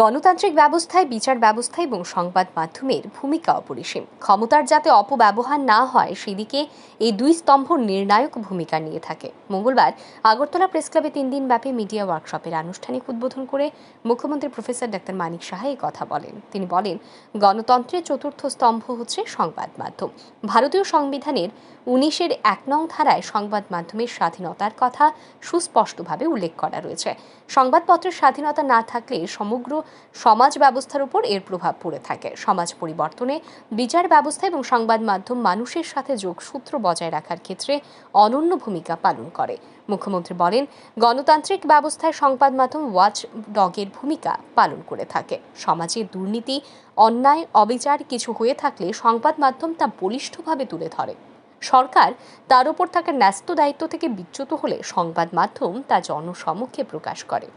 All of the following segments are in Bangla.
গণতান্ত্রিক ব্যবস্থায়, বিচার ব্যবস্থা এবং সংবাদ মাধ্যমের ভূমিকা অপরিসীম। ক্ষমতার যাতে অপব্যবহার না হয়, সেদিকে এই দুই স্তম্ভ নির্ণায়ক ভূমিকা নিয়ে থাকে। মঙ্গলবার আগরতলা প্রেস ক্লাবে তিন দিন ব্যাপী মিডিয়া ওয়ার্কশপের আনুষ্ঠানিক উদ্বোধন করে মুখ্যমন্ত্রী প্রফেসর ডাক্তার মানিক সাহা এই কথা বলেন। তিনি বলেন গণতন্ত্রের চতুর্থ স্তম্ভ হচ্ছে সংবাদ মাধ্যম। ভারতীয় সংবিধানের উনিশের এক নং ধারায় সংবাদ মাধ্যমের স্বাধীনতার কথা সুস্পষ্টভাবে উল্লেখ করা রয়েছে। সংবাদপত্রের স্বাধীনতা না থাকলে সমগ্র সমাজ ব্যবস্থার উপর এর প্রভাব পড়ে থাকে। সমাজ পরিবর্তনে বিচার ব্যবস্থা এবং সংবাদ মাধ্যম মানুষের সাথে যোগসূত্র বজায় রাখার ক্ষেত্রে অনন্য ভূমিকা পালন করে। মুখ্যমন্ত্রী বলেন, গণতান্ত্রিক ব্যবস্থায় সংবাদ মাধ্যম ওয়াচ ডগের ভূমিকা পালন করে থাকে। সমাজে দুর্নীতি, অন্যায়, অবিচার কিছু হয়ে থাকলে সংবাদ মাধ্যম তা বলিষ্ঠভাবে তুলে ধরে। সরকার তার উপর থাকা ন্যস্ত দায়িত্ব থেকে বিচ্যুত হলে সংবাদ মাধ্যম তা জনসমক্ষে প্রকাশ করে।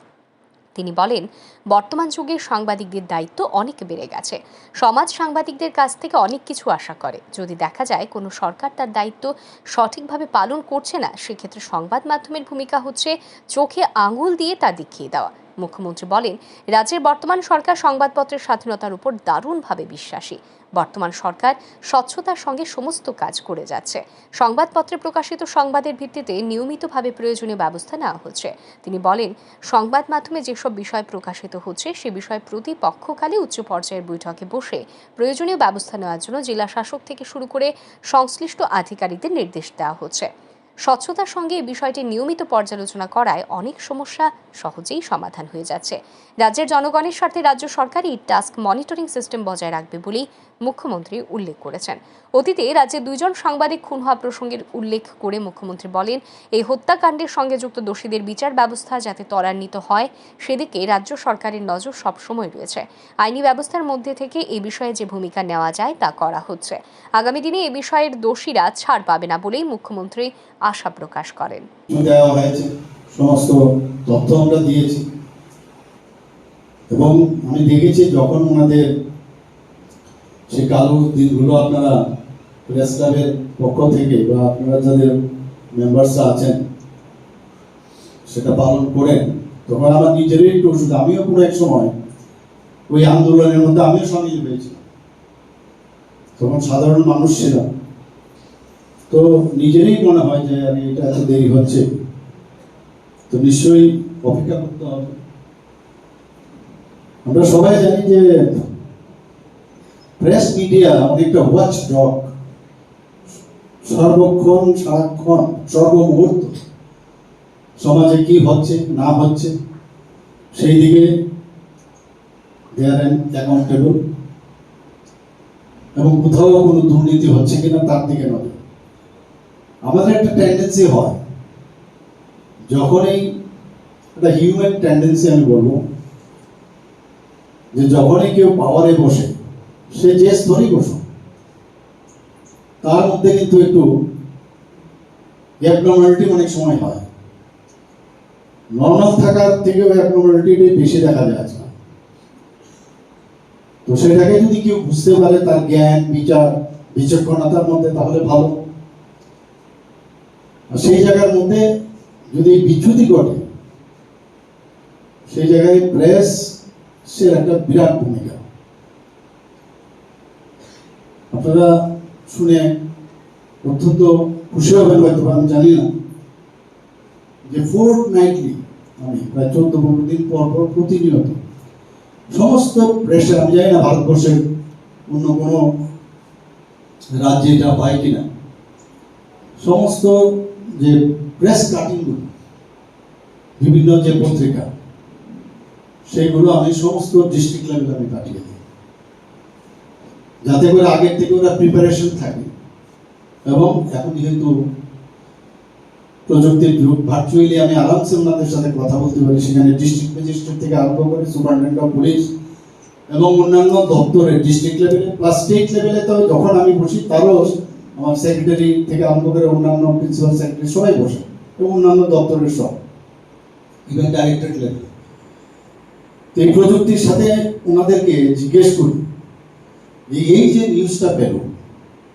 তিনি বলেন, বর্তমান যুগে সাংবাদিকদের দায়িত্ব অনেক বেড়ে গেছে। সমাজ সাংবাদিকদের কাছ থেকে অনেক কিছু আশা করে। যদি দেখা যায় কোনো সরকার তার দায়িত্ব সঠিকভাবে পালন করছে না, সেক্ষেত্রে সংবাদ মাধ্যমের ভূমিকা হচ্ছে চোখে আঙুল দিয়ে তা দেখিয়ে দেওয়া। মুখ্যমন্ত্রী বলেন, রাজ্যের বর্তমান সরকার সংবাদপত্রের স্বাধীনতার উপর দারুণভাবে বিশ্বাসী। বর্তমান সরকার স্বচ্ছতার সঙ্গে সমস্ত কাজ করে যাচ্ছে। সংবাদপত্রে প্রকাশিত সংবাদের ভিত্তিতে নিয়মিতভাবে প্রয়োজনীয় ব্যবস্থা নেওয়া হচ্ছে। তিনি বলেন, সংবাদ মাধ্যমে যেসব বিষয় প্রকাশিত হচ্ছে, সে বিষয়ে প্রতি পক্ষকালে উচ্চ পর্যায়ের বৈঠকে বসে প্রয়োজনীয় ব্যবস্থা নেওয়ার জন্য জেলা শাসক থেকে শুরু করে সংশ্লিষ্ট আধিকারিকদের নির্দেশ দেওয়া হচ্ছে। স্বচ্ছতার সঙ্গে এই বিষয়টি নিয়মিত পর্যালোচনা করায় অনেক সমস্যা সহজেই সমাধান হয়ে যাচ্ছে। রাজ্যের জনগণের স্বার্থে রাজ্য সরকার এই টাস্ক মনিটরিং সিস্টেম বজায় রাখবে বলেই মুখ্যমন্ত্রী উল্লেখ করেছেন। অতীতে রাজ্যে দুইজন সাংবাদিক খুন হওয়া প্রসঙ্গের উল্লেখ করে মুখ্যমন্ত্রী বলেন, এই হত্যাকাণ্ডের সঙ্গে যুক্ত দোষীদের বিচার ব্যবস্থা যাতে ত্বরান্বিত হয়, সেদিকে রাজ্য সরকারের নজর সবসময় রয়েছে। আইনি ব্যবস্থার মধ্যে থেকে এই বিষয়ে যে ভূমিকা নেওয়া যায় তা করা হচ্ছে। আগামী দিনে এ বিষয়ের দোষীরা ছাড় পাবে না বলেই মুখ্যমন্ত্রী আশা প্রকাশ করেন। সমস্ত তথ্য আমরা দিয়েছি। এবং আমি দেখেছি যখন ওনাদের সে কালো দিনগুলো আপনারা প্রেস ক্লাবের পক্ষ থেকে বা আপনারা যাদের মেম্বার্সরা আছেন, সেটা পালন করেন, তখন আমার নিজেরই একটু ওষুধ আমিও পুরো এক সময় ওই আন্দোলনের মধ্যে আমিও সামিল হয়েছিলাম। তখন সাধারণ মানুষ ছিলাম। তো নিজেরই মনে হয় যে আমি এটা এত দেরি হচ্ছে। তো নিশ্চয়ই অপেক্ষা করতে হবে। আমরা সবাই জানি যে প্রেস মিডিয়া অনেকটা ওয়াচ ডগ সর্বক্ষণ, সারাক্ষণ, সর্বমুহূর্ত সমাজে কি হচ্ছে, না হচ্ছে, সেই দিকে দেয়ার অ্যাকাউন্টেবল এবং কোথাও কোনো দুর্নীতি হচ্ছে কিনা, তার দিকে নজর। আমাদের একটা টেন্ডেন্সি হয়, যখনই একটা হিউম্যান টেন্ডেন্সি আমি বলব, যে যখনই কেউ পাওয়ারে বসে, সে যে স্তরই বসে তার মধ্যে কিন্তু একটু অ্যাবনর্মালিটি অনেক সময় হয়। নর্মাল থাকার থেকেও অ্যাবনর্মালিটি বেশি দেখা যায় আজকাল। তো সেটাকে যদি কেউ বুঝতে পারে, তার জ্ঞান, বিচার, বিচক্ষণতার মধ্যে, তাহলে ভালো। সেই জায়গার মধ্যে যদি বিচ্যুতি ঘটে, সেই জায়গায় প্রেস সে একটা বিরাট ভূমিকা। আপনারা শুনে অত্যন্ত খুশি হবেন হয়তো আমি জানি না, যে ফোর্ট নাইটলি, আমি প্রায় চোদ্দ পনেরো দিন পর পর প্রতিনিয়ত সমস্ত প্রেসের আমি জানি না ভারতবর্ষের অন্য কোনো রাজ্যে এটা হয় কিনা, সমস্ত যে প্রেস কাটিংগুলো বিভিন্ন যে পত্রিকা সেইগুলো আমি সমস্ত ডিস্ট্রিক্ট লেভেলে আমি পাঠিয়ে দিই। যাতে করে আগের থেকে ওরা প্রিপারেশন থাকে। এবং এখন যেহেতু প্রযুক্তির যুগ ভার্চুয়ালি আমি আরামসে ওনাদের সাথে কথা বলতে পারি। সেখানে ডিস্ট্রিক্ট ম্যাজিস্ট্রেট থেকে আরম্ভ করে সুপারিনটেন্ডেন্ট অফ পুলিশ এবং অন্যান্য দপ্তরের ডিস্ট্রিক্ট লেভেলে প্লাস স্টেট লেভেলে তো যখন আমি বসি, তারও আমার সেক্রেটারি থেকে আরম্ভ করে অন্যান্য প্রিন্সিপাল সেক্রেটারি সবাই বসে, এবং অন্যান্য দপ্তরের সব। ইভেন ডাইরেক্টরেট লেভেল তো এই প্রযুক্তির সাথে ওনাদেরকে জিজ্ঞেস করি যে, এই যে নিউজটা পেল,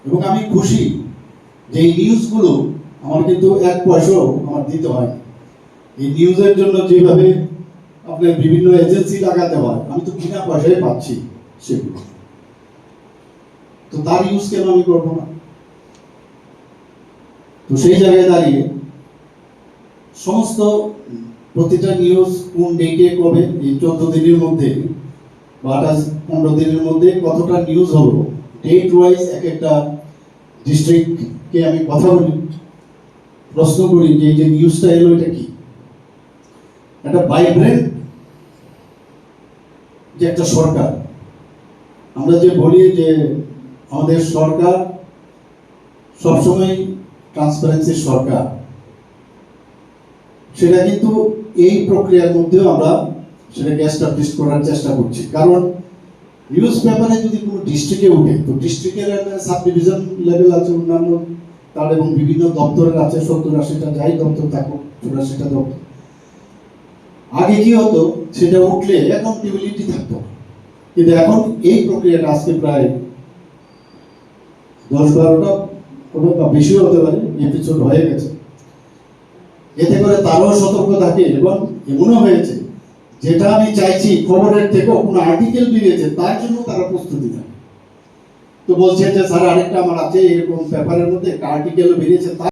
এবং আমি খুশি যে এই নিউজগুলো আমার কিন্তু এক পয়সাও আমার দিতে হয় এই নিউজের জন্য যেভাবে আপনার বিভিন্ন এজেন্সি লাগাতে হয়, আমি তো বিনা পয়সায় পাচ্ছি সেগুলো। তো তার ইউজ কেন আমি করব না? তো সেই জায়গায় দাঁড়িয়ে সমস্ত প্রতিটা নিউজ কোন ডেটে কবে, এই চোদ্দ দিনের মধ্যে বা আঠাশ, পনেরো দিনের মধ্যে কতটা নিউজ হলো ডেট ওয়াইজ এক একটা ডিস্ট্রিক্টকে আমি কথা বলি, প্রশ্ন করি যে এই যে নিউজটা এলো, এটা কি? একটা ভাইব্রেন্ট যে একটা সরকার। আমরা যে বলি যে আমাদের সরকার সবসময় ট্রান্সপারেন্সির সরকার। সেটা কিন্তু এই প্রক্রিয়ার মধ্যেও আমরা সেটাকে এস্টাবলিশ করার চেষ্টা করছি। কারণ নিউজ পেপারে যদি কোনো ডিস্ট্রিক্টে উঠে তো ডিস্ট্রিক্টের সাব ডিভিশন লেভেল আছে অন্যান্য, তার এবং বিভিন্ন দপ্তরের আছে সত্তর আশিটা যাই দপ্তর থাকুক চুরাশিটা দপ্তর। আগে কি হতো, সেটা উঠলে অ্যাকাউন্টেবিলিটি থাকতো। কিন্তু এখন এই প্রক্রিয়াটা আজকে প্রায় দশ বারোটা কোনো বা হতে পারে এপিসোড হয়ে গেছে। এতে করে তারও সতর্ক থাকে এবং এমনও হয়েছে, যেটা আমি চাইছি খবরের থেকেও কোনো আর্টিকেল বেরিয়েছে তার জন্য তারা প্রস্তুতি থাকে তো বলছে যে, স্যার, আরেকটা আমার আছে, এরকম পেপারের মধ্যে একটা আর্টিকেল বেরিয়েছে তার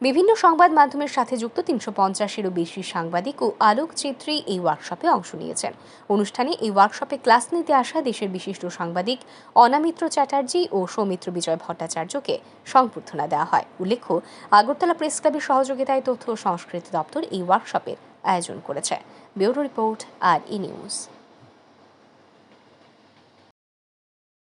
বিভিন্ন সংবাদ মাধ্যমের সাথে যুক্ত তিনশো পঞ্চাশেরও বেশি সাংবাদিক ও আলোকচিত্রী এই ওয়ার্কশপে অংশ নিয়েছেন। অনুষ্ঠানে এই ওয়ার্কশপে ক্লাস নিতে আসা দেশের বিশিষ্ট সাংবাদিক অনামিত্র চ্যাটার্জি ও সৌমিত্র বিজয় ভট্টাচার্যকে সংবর্ধনা দেওয়া হয়। উল্লেখ্য, আগরতলা প্রেস ক্লাবের সহযোগিতায় তথ্য ও সংস্কৃতি দপ্তর এই ওয়ার্কশপের আয়োজন করেছে। Bureau report R E news.